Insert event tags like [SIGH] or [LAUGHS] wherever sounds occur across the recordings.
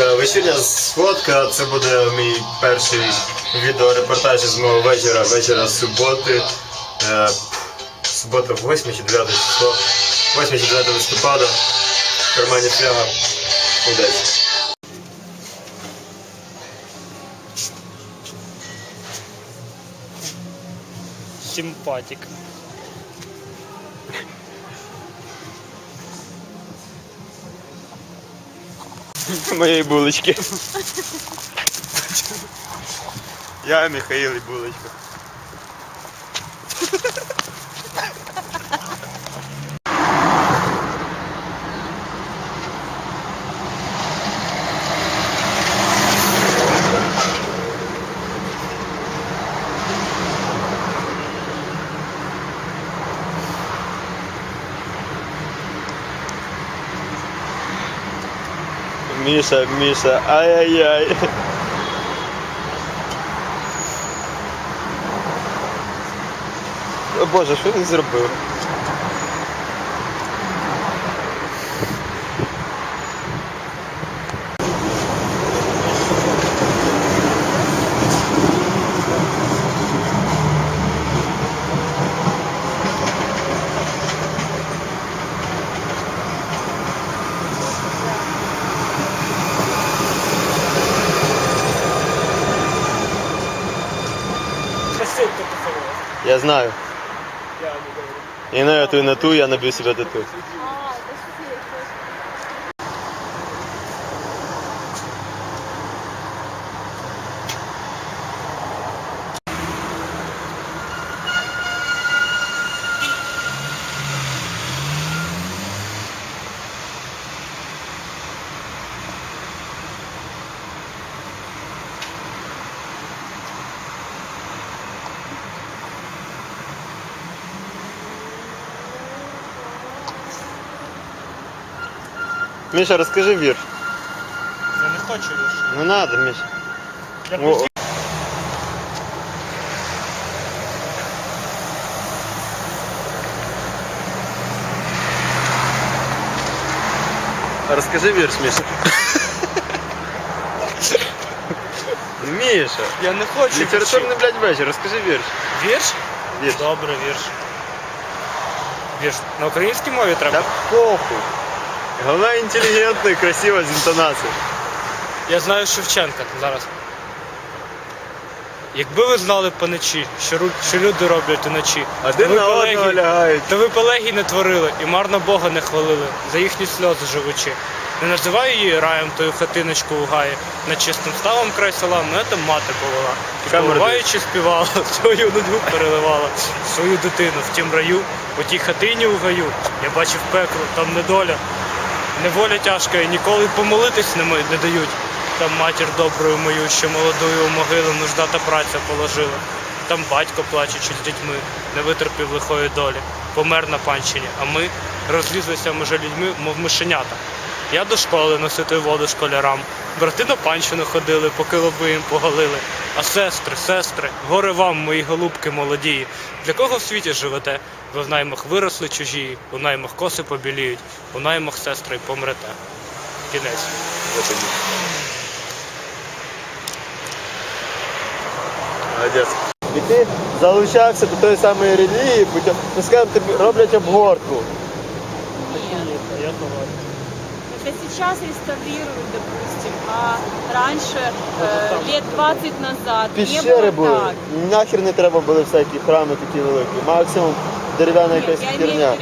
Е, Вечірня сходка, це буде мій перший відеорепортаж з мого вечора, вечора суботи. Е, Субота 8 чи 9 число. 8 чи 9 листопада. В кармані фляга. Удачі. Симпатик. [LAUGHS] Моєї булочки. Я Михаил і булочка. [LAUGHS] Міша, Міша, ай-яй-яй. О Боже, що він зробив? Я знаю. И на эту, и на ту я набью себе тату. Миша, расскажи вірш. Я не хочу вірш. Не надо, Миша. Я О, пусть- Расскажи вірш, Миша. Миша. Я не хочу Літературний, блядь, вечір, розкажи вірш. Вірш? Вірш. Добре, вірш. Вірш. На українській мові треба? Та похуй. Головне інтелігентно і красиво з інтонацією. Я знаю Шевченка зараз. Якби ви знали паничі, що, ру- що люди роблять уночі, Один на одного лягають. то ви полегій не творили і марно Бога не хвалили, за їхні сльози живучи. Не називаю її раєм тою хатиночку у гаї, над чистим ставом край села, мене там мати повела. І Камера повиваючи співала, [LAUGHS] свою нудьгу переливала, свою дитину в тім раю, у тій хатині у гаю, я бачив пекло, там недоля, Неволя тяжка і ніколи помолитись не, не дають. Там матір доброю мою, що молодою у могилу нужда та праця положила. Там батько, плачучи з дітьми, не витерпів лихої долі, помер на панщині, а ми розлізлися між людьми, мов мишенята. Я до школи носити воду школярам. Брати на панщину ходили, поки лоби їм поголили. А сестри, сестри, горе вам, мої голубки молодії. Для кого в світі живете? Ви в наймах виросли чужі, у наймах коси побіліють, у наймах сестри помрете. Кінець. Молодець. І ти залучався до тої самої релігії, путем, ну скажімо, тобі роблять обгортку. Я ховаю. Это сейчас реставрируют, допустим, а раньше, э, лет 20 назад, не Піщери было були. так. Нахер не треба були всякі храми такі великі. Максимум дерев'яна якась херня.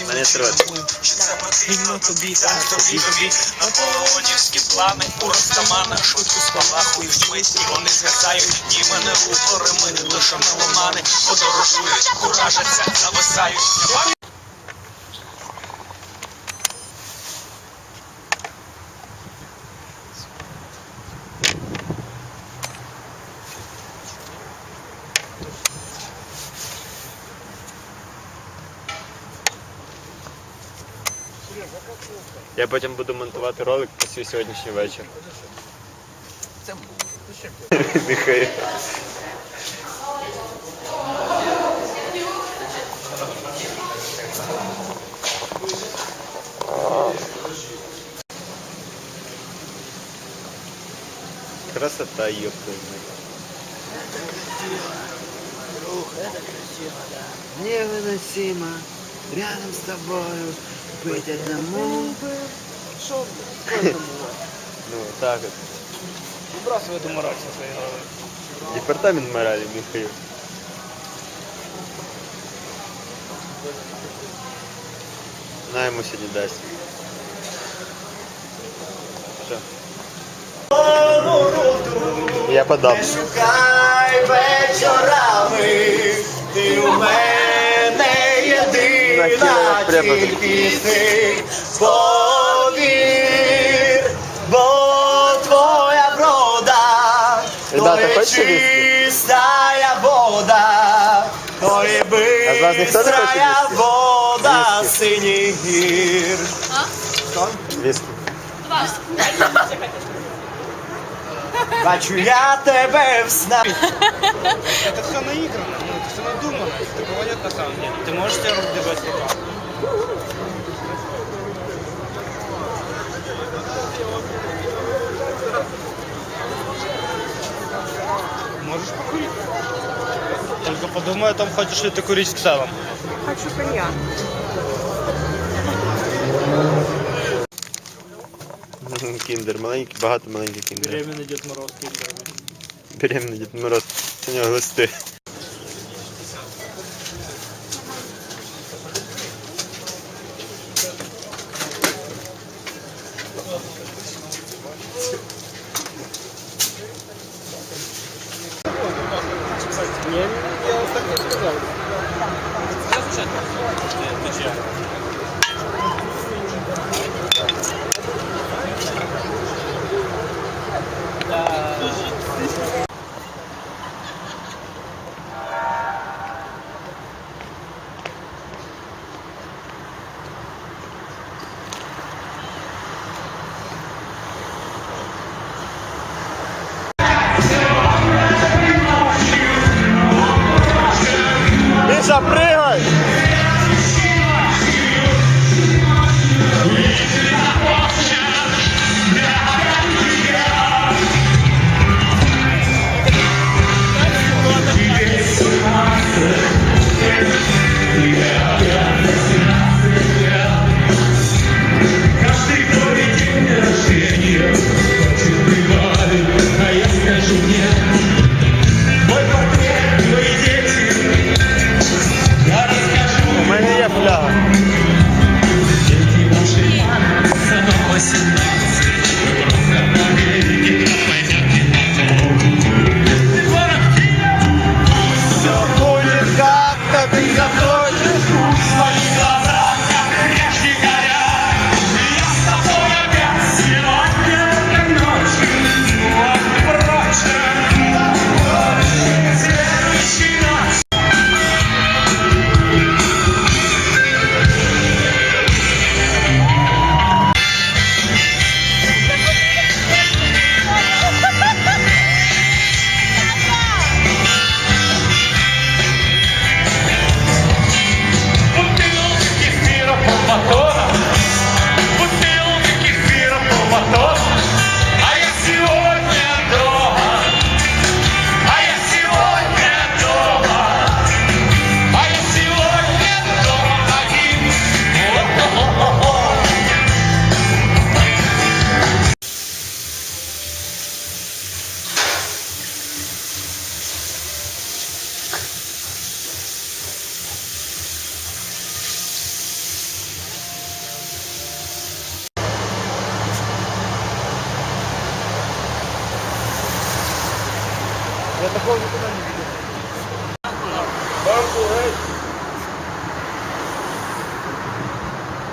Друзі, мене серветки. Що тобі, так тобі, тобі. На полонівські плани у Ростамана швидко спалахує в мисі. Вони згасають і мене у гори, ми не лише меломани. Подорожують, куражаться, зависають. Я потім буду монтувати ролик про свій сьогоднішній вечір. Це Михайло. Красота, ёпта. Невыносимо рядом с тобою быть одному. Ну, так от. Вибрасуй эту мораль со своей головы. Департамент морали, Михаил. На йому сьогодні дасть. Все. Я подам. Шукай вечорами, ти у мене єдина, Нахер препади. тільки ти повір, бо твоя врода, Ребята, то є хочете виски? чистая вода, то є А з вас ніхто не хоче бистрая виски? вода Виски. синіх гір. Віскі. Бачу я тебе в снах. Это все наиграно, ну, это все надумано. Такого нет на самом деле. Ты можешь себя держать в руках? Можешь покурить. Только подумай о том, хочешь ли ты курить в целом. Хочу коньяк. Кіндер, маленький, багато маленьких кіндер. Беременный Дед Мороз. Беременний Дід Мороз. Це у нього глисти. Міша,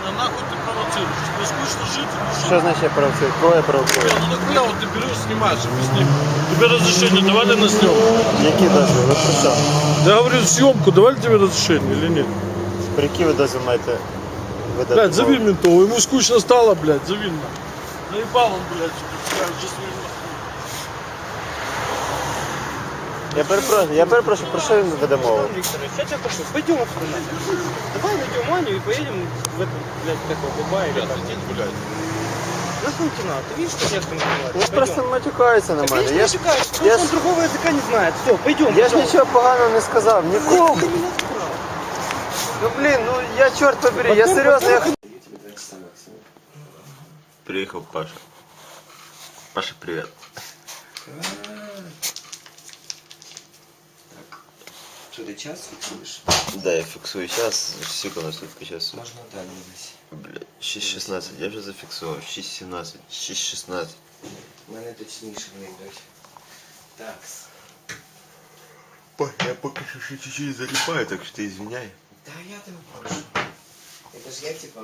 А нахуй ты провоцируешь? Тебе скучно жить? Що значить провокую? Кого я провокую? Ну нахуя вот ты берешь, снимаешь, объясни. Тебе разрешение давали на съемку? Які дозвіл? Ви про що? Да говорю, съемку давали тебе разрешение или нет? Про які ви дозвіл маєте веде Блядь, до зови ментов, ему скучно стало, блядь, зови меня. Заебал он, блядь, сейчас Я перепрошую, я перепрошую, про що він веде мову? Викторович, я тебя прошу, пойдем отсюда. Давай найдем Аню и поедем в этот, блядь, такой Дубай или там. гулять. Нахуй тебе надо? Ты видишь, как я с тобой Він разговариваю? просто матюкається на мене. Я ж, Конечно, я он ж- другого языка не знает. Все, пойдем. я ж нічого поганого не сказав, нікому. Ну блін, ну я чорт побери, я серйозно, я Приїхав Паша. Паша, привіт. Що ти час фіксуєш? Да, я фіксую час, скільки у нас тут по часу? Можна далі десь. Бля, 6.16, я вже зафіксував, 6.17, 6.16. У мене точніше не йдуть. Так. Я поки що ще чуть-чуть заліпаю, так що ти извиняй. Та я тебе прошу. Это ж я типа